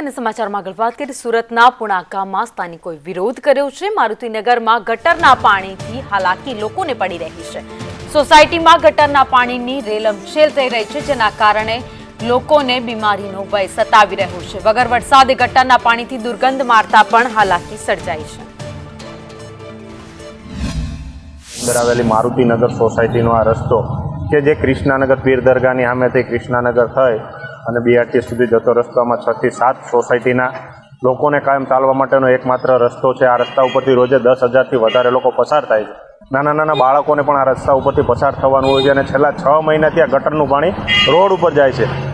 અને સમાચારમાં આગળ વાત કરીએ સુરતના જેના કારણે લોકોને બીમારીનો ભય સતાવી રહ્યો છે. વગર વરસાદે ગટરના પાણીથી દુર્ગંધ મારતા પણ હાલાકી સર્જાઈ છે. અંદર આવેલી મારુતિનગર આ રસ્તો કે જે કૃષ્ણાનગર પીર દરગાહની સામેથી કૃષ્ણાનગર થઈ અને બીઆરટી સુધી જતો રસ્તામાં છ થી સાત સોસાયટીના લોકોને કાયમ ચાલવા માટેનો એકમાત્ર રસ્તો છે. આ રસ્તા ઉપરથી રોજે દસ હજારથી વધારે લોકો પસાર થાય છે. નાના નાના બાળકોને પણ આ રસ્તા ઉપરથી પસાર થવાનું હોય છે અને છેલ્લા છ મહિનાથી આ ગટરનું પાણી રોડ ઉપર જાય છે.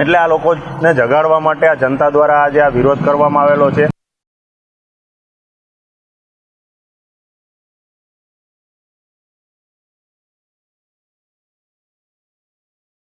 એટલે આ લોકોને જગાડવા માટે આ જનતા દ્વારા આજે આ વિરોધ કરવામાં આવેલો છે.